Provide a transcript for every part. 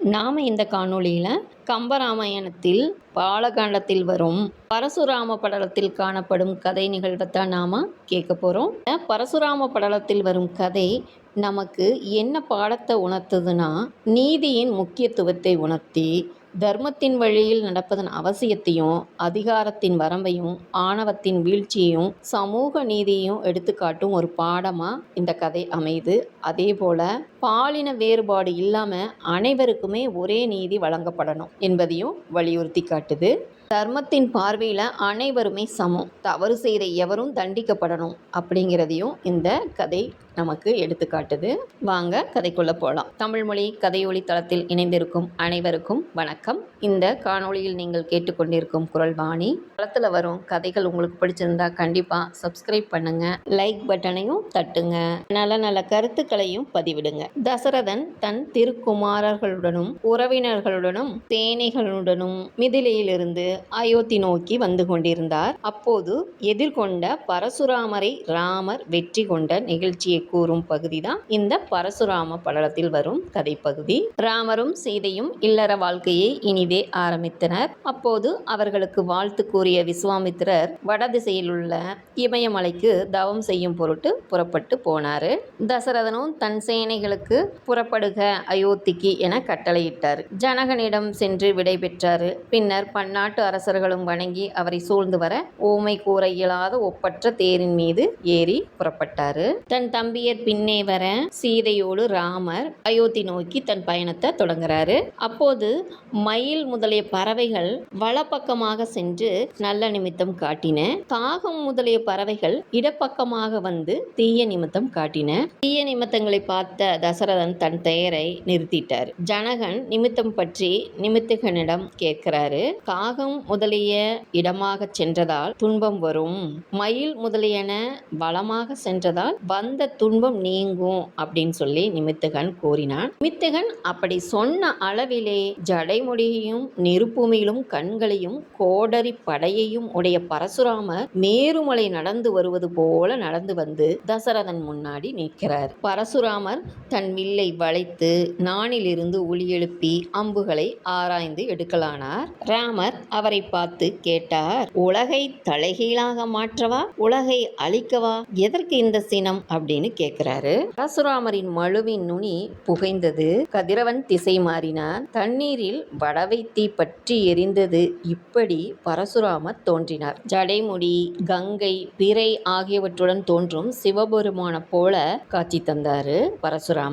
நாம் இந்த காணொளியில் கம்பராமாயணத்தில் பாலகாண்டத்தில் வரும் பரசுராம படலத்தில் காணப்படும் கதை நிகழ்வைத்தான் நாம் கேட்க போகிறோம் பரசுராம படலத்தில் வரும் கதை நமக்கு என்ன பாடத்தை உணர்த்துதுன்னா நீதியின் முக்கியத்துவத்தை உணர்த்தி தர்மத்தின் வழியில் நடப்பதன் அவசியத்தையும் அதிகாரத்தின் வரம்பையும் ஆணவத்தின் வீழ்ச்சியையும் சமூக நீதியையும் எடுத்துக்காட்டும் ஒரு பாடமாக இந்த கதை அமையுது. அதே போல் பாலின வேறுபாடு இல்லாமல் அனைவருக்குமே ஒரே நீதி வழங்கப்படணும் என்பதையும் வலியுறுத்தி காட்டுது. தர்மத்தின் பார்வையில் அனைவருமே சமம். தவறு செய்த எவரும் தண்டிக்கப்படணும் அப்படிங்கிறதையும் இந்த கதை நமக்கு எடுத்துக்காட்டுது வாங்க கதைக்குள்ளே போகலாம் தமிழ்மொழி கதையொலி தளத்தில் இணைந்திருக்கும் அனைவருக்கும் வணக்கம். இந்த காணொளியில் நீங்கள் கேட்டுக்கொண்டிருக்கும் குரல் வாணி. தளத்தில் வரும் கதைகள் உங்களுக்கு பிடிச்சிருந்தா கண்டிப்பாக சப்ஸ்கிரைப் பண்ணுங்க. லைக் பட்டனையும் தட்டுங்க. நல்ல நல்ல கருத்துக்களையும் பதிவிடுங்க. தசரதன் தன் திருக்குமாரர்களுடனும் உறவினர்களுடனும் சேனைகளுடனும் மிதிலையிலிருந்து அயோத்தி நோக்கி வந்து கொண்டிருந்தார். அப்போது எதிர்கொண்ட பரசுராமரை ராமர் வெற்றி கொண்ட நிகழ்ச்சியை கூறும் பகுதி தான் இந்த பரசுராம படலத்தில் வரும் கதை பகுதி ராமரும் சீதையும் இல்லற வாழ்க்கையை இனிதே ஆரம்பித்தனர். அப்போது அவர்களுக்கு வாழ்த்து கூறிய விஸ்வாமித்திரர் வடதிசையில் உள்ள இமயமலைக்கு தவம் செய்யும் பொருட்டு புறப்பட்டு போனார். தசரதனும் தன் சேனைகளுக்கு புறப்படுக அயோத்திக்கு என கட்டளையிட்டார். ஜனகனிடம் சென்று விடை பெற்றார். பின்னர் பன்னாட்டு அரசர்களும் வணங்கி அவரை சூழ்ந்து வர ஓமை கூற இயலாத ஒப்பற்ற தேரின் மீது ஏறி புறப்பட்டார். தன் தம்பியர் பின்னே வர சீதையோடு ராமர் அயோத்தி நோக்கி தன் பயணத்தை தொடங்குறாரு. அப்போது மயில் முதலிய பறவைகள் வலப்பக்கமாக சென்று நல்ல நிமித்தம் காட்டின. காகம் முதலிய பறவைகள் இடப்பக்கமாக வந்து தீய நிமித்தம் காட்டின. தீய நிமித்தங்களை பார்த்த தசரதன் தன் பெயரை நிறுத்திட்டார். ஜனகன் நிமித்தம் பற்றி நிமித்திகனிடம் கேட்கிறாரு காகம் முதலிய இடமாக சென்றதால் துன்பம் வரும். மயில் முதலியன வளமாக சென்றதால் வந்த துன்பம் நீங்கும் அப்படின்னு சொல்லி நிமித்தகன் கூறினான். நிமித்தகன் அப்படி சொன்ன அளவிலே ஜடைமுடியையும் நெருப்புமிலும் கண்களையும் கோடரி படையையும் உடைய பரசுராமர் மேருமலை நடந்து வருவது போல நடந்து வந்து தசரதன் முன்னாடி நிற்கிறார். பரசுராமர் தன் வில்லை வளைத்து நானிலிருந்து ஒளி எழுப்பி அம்புகளை ஆராய்ந்து எடுக்கலானார். ராமர் அவரை பார்த்து கேட்டார் உலகை தலைகீழாக மாற்றவா? உலகை அழிக்கவா? எதற்கு இந்த சினம்? அப்படின்னு கேட்கிறாரு. பரசுராமரின் மழுவின் நுனி புகைந்தது. கதிரவன் திசை மாறினார் தண்ணீரில் வடவை தீ பற்றி எரிந்தது. இப்படி பரசுராமர் தோன்றினார். ஜடைமுடி கங்கை பிறை ஆகியவற்றுடன் தோன்றும் சிவபெருமான போல காட்சி தந்தாரு பரசுராமர்.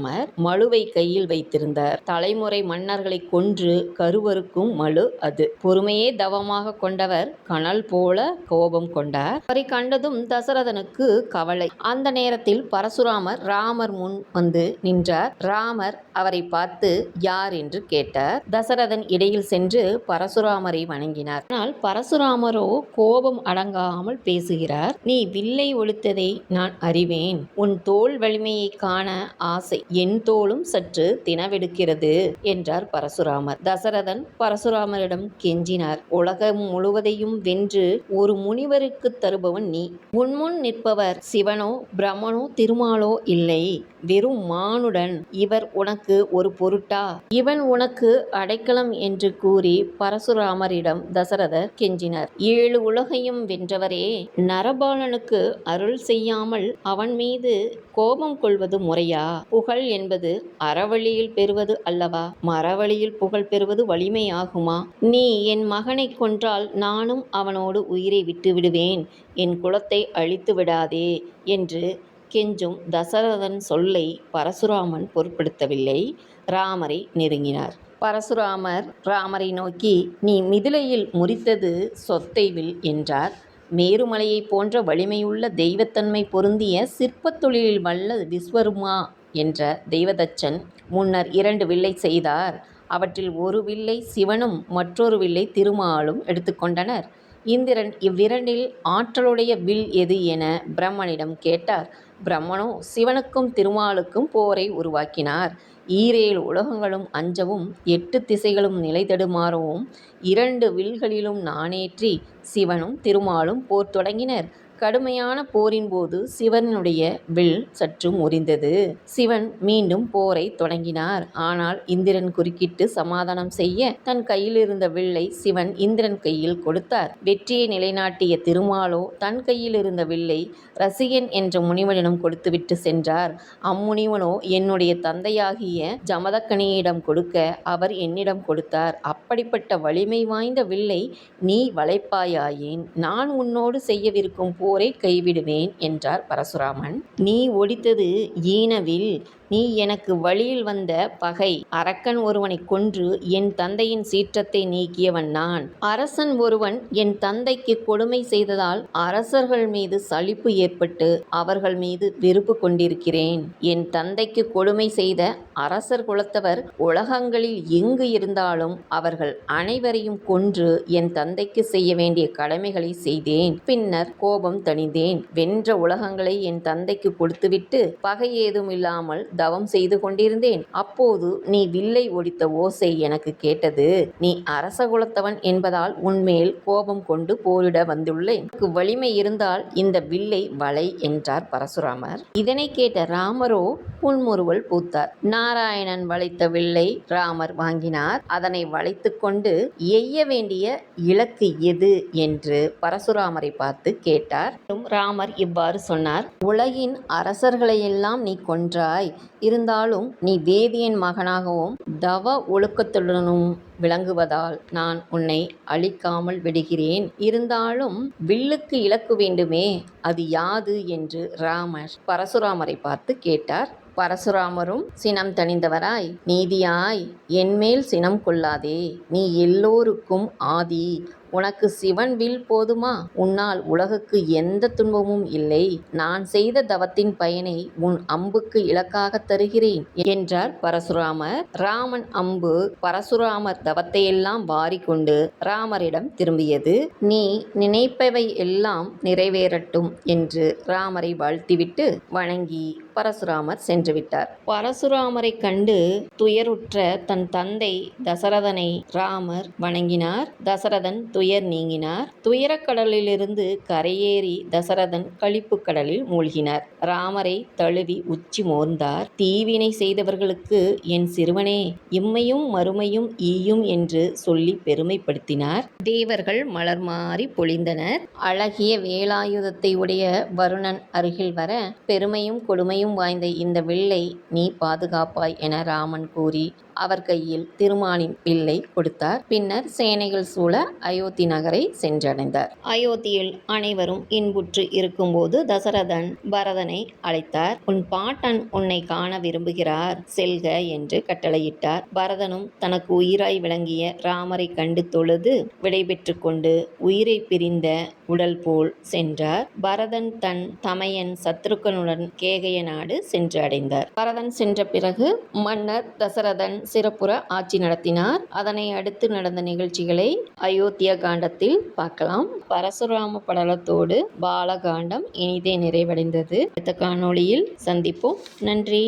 மழுவை கையில் வைத்திருந்தார். தலைமுறை மன்னர்களை கொன்று கருவருக்கும் மழு அது. பொறுமையே தவமாக கொண்டவர் கனல் போல கோபம் கொண்டார். அவரை கண்டதும் தசரதனுக்கு கவலை. அந்த நேரத்தில் பரசுராமர் ராமர் முன் வந்து நின்றார். ராமர் அவரை பார்த்து யார் என்று கேட்டார். தசரதன் இடையில் சென்று பரசுராமரை வணங்கினார். ஆனால் பரசுராமரோ கோபம் அடங்காமல் பேசுகிறார். நீ வில்லை ஒழித்ததை நான் அறிவேன். உன் தோல் வலிமையை காண ஆசை. என் தோளும் சற்று தினவெடுக்கிறது என்றார் பரசுராமர். தசரதன் பரசுராமரிடம் கெஞ்சினார். உலகம் முழுவதையும் வென்று ஒரு முனிவருக்கு தருபவன் நீ. உன்முன் நிற்பவர் சிவனோ பிரம்மனோ திருமாலோ இல்லை. வெறும் மானுடன் இவர் உனக்கு ஒரு பொருட்டா? இவன் உனக்கு அடைக்கலம் என்று கூறி பரசுராமரிடம் தசரதர் கெஞ்சினர். ஏழு உலகையும் வென்றவரே நரபாலனுக்கு அருள் செய்யாமல் அவன் மீது கோபம் கொள்வது முறையா? புகழ் என்பது அறவழியில் பெறுவது அல்லவா? மரவழியில் புகழ் பெறுவது வலிமையாகுமா? நீ என் மகனை கொன்றால் நானும் அவனோடு உயிரை விட்டு விடுவேன் என் குலத்தை அழித்து விடாதே என்று கெஞ்சும் தசரதன் சொல்லை பரசுராமன் பொருட்படுத்தவில்லை. ராமரை நெருங்கினார். பரசுராமர் ராமரை நோக்கி நீ மிதிலையில் முறித்தது சொத்தை வில் என்றார். மேருமலையைப் போன்ற வலிமையுள்ள தெய்வத்தன்மை பொருந்திய சிற்பத் தொழிலில் வல்ல விஸ்வருமா என்ற தெய்வதச்சன் முன்னர் இரண்டு வில்லை செய்தார். அவற்றில் ஒரு வில்லை சிவனும் மற்றொரு வில்லை திருமாலும் எடுத்துக்கொண்டனர் இந்திரன் இவ்விரண்டில் ஆற்றலுடைய வில் எது என பிரம்மனிடம் கேட்டார். பிரம்மனோ சிவனுக்கும் திருமாலுக்கும் போரை உருவாக்கினார். ஈரேழு உலகங்களும் அஞ்சவும் எட்டு திசைகளும் நிலை தடுமாறவும் இரண்டு வில்களிலும் நாணேற்றி சிவனும் திருமாலும் போர் தொடங்கினர். கடுமையான போரின் போது சிவனுடைய வில் சற்று முறிந்தது. சிவன் மீண்டும் போரை தொடங்கினார். ஆனால் இந்திரன் குறுக்கிட்டு சமாதானம் செய்ய தன் கையில் இருந்த வில்லை சிவன் இந்திரன் கையில் கொடுத்தார். வெற்றியை நிலைநாட்டிய திருமாலோ தன் கையில் இருந்த வில்லை ரசிகன் என்ற முனிவனிடம் கொடுத்துவிட்டு சென்றார். அம்முனிவனோ என்னுடைய தந்தையாகிய ஜமதக்கனியிடம் கொடுக்க அவர் என்னிடம் கொடுத்தார். அப்படிப்பட்ட வலிமை வாய்ந்த வில்லை நீ வளைப்பாயாயேன். நான் உன்னோடு செய்யவிருக்கும் போரை கைவிடுவேன் என்றார் பரசுராமன். நீ ஒடித்தது ஈனவில் நீ எனக்கு வழியில் வந்த பகை. அரக்கன் ஒருவனை கொன்று என் தந்தையின் சீற்றத்தை நீக்கியவன் நான். அரசன் ஒருவன் என் தந்தைக்கு கொடுமை செய்ததால் அரசர்கள் மீது சலிப்பு ஏற்பட்டு அவர்கள் மீது வெறுப்பு கொண்டிருக்கிறேன். என் தந்தைக்கு கொடுமை செய்த அரசர் குலத்தவர் உலகங்களில் எங்கு இருந்தாலும் அவர்கள் அனைவரையும் கொன்று என் தந்தைக்கு செய்ய வேண்டிய கடமைகளை செய்தேன். பின்னர் கோபம் தணிந்தேன். வென்ற உலகங்களை என் தந்தைக்கு கொடுத்துவிட்டு பகை ஏதும் இல்லாமல் தவம் செய்து கொண்டிருந்தேன். அப்போது நீ வில்லை ஒடித்த ஓசை எனக்கு கேட்டது. நீ அரச குலத்தவன் என்பதால் உன்மேல் கோபம் கொண்டு போரிட வந்துள்ளேன். உனக்கு வலிமை இருந்தால் இந்த வில்லை வளை என்றார் பரசுராமர். இதனை கேட்ட ராமரோ புன்முறுவல் பூத்தார். நாராயணன் வளைத்த வில்லை ராமர் வாங்கினார். அதனை வளைத்து கொண்டு எய்ய வேண்டிய இலக்கு எது என்று பரசுராமரை பார்த்து கேட்டார். ராமர் இவ்வாறு சொன்னார். உலகின் அரசர்களையெல்லாம் நீ கொன்றாய். இருந்தாலும் நீ வேதியின் மகனாகவும் தவ ஒழுக்கத்துடனும் விளங்குவதால் நான் உன்னை அழிக்காமல் விடுகிறேன். இருந்தாலும் வில்லுக்கு இலக்கு வேண்டுமே அது யாது? என்று ராமர் பரசுராமரை பார்த்து கேட்டார். பரசுராமரும் சினம் தணிந்தவராய் நீதியாய் என்மேல் சினம் கொள்ளாதே நீ எல்லோருக்கும் ஆதி. உனக்கு சிவன் வில் போதுமா? உன்னால் உலகுக்கு எந்த துன்பமும் இல்லை. நான் செய்த தவத்தின் பயனை உன் அம்புக்கு இலக்காக தருகிறேன் என்றார் பரசுராமர். ராமன் அம்பு பரசுராமர் தவத்தையெல்லாம் வாரிக்கொண்டு ராமரிடம் திரும்பியது. நீ நினைப்பவை எல்லாம் நிறைவேறட்டும் என்று ராமரை வாழ்த்திவிட்டு வணங்கி பரசுராமர் சென்று விட்டார். பரசுராமரை கண்டு துயருற்ற தன் தந்தை தசரதனை ராமர் வணங்கினார். தசரதன் துயர் நீங்கினார். துயரக்கடலிலிருந்து கரையேறி தசரதன் கழிப்பு கடலில் மூழ்கினார். ராமரை தழுவி உச்சி மோர்ந்தார். தீவினை செய்தவர்களுக்கு என் சிறுவனே இம்மையும் மறுமையும் ஈயும் என்று சொல்லி பெருமைப்படுத்தினார். தேவர்கள் மலர் மாறி பொழிந்தனர். அழகிய வேலாயுதத்தை உடைய வருணன் அருகில் வர பெருமையும் கொடுமையும் வாய்ந்த இந்த வில்லை நீ பாதுகாப்பாய் என ராமன் கூறி அவர் கையில் திருமாலின் வில்லை கொடுத்தார். பின்னர் சேனைகள் சூழ அயோத்தி நகரை சென்றடைந்தார். அயோத்தியில் அனைவரும் இன்புற்று இருக்கும்போது தசரதன் பரதனை அழைத்தார். உன் பாட்டன் உன்னை காண விரும்புகிறார் செல்க என்று கட்டளையிட்டார். பரதனும் தனக்கு உயிராய் விளங்கிய ராமரை கண்டு தொழுது விடைபெற்று கொண்டு உயிரை பிரிந்த உடல் போல் சென்றார். பரதன் தன் தமையன் சத்ருக்கனுடன் கேகய நாடு சென்று அடைந்தார் பரதன் சென்ற பிறகு மன்னர் தசரதன் சிறப்புற ஆட்சி நடத்தினார். அதனை அடுத்து நடந்த நிகழ்ச்சிகளை அயோத்தியா காண்டத்தில் பார்க்கலாம். பரசுராம படலத்தோடு பாலகாண்டம் இனிதே நிறைவடைந்தது. அடுத்த காணொளியில் சந்திப்போம். நன்றி.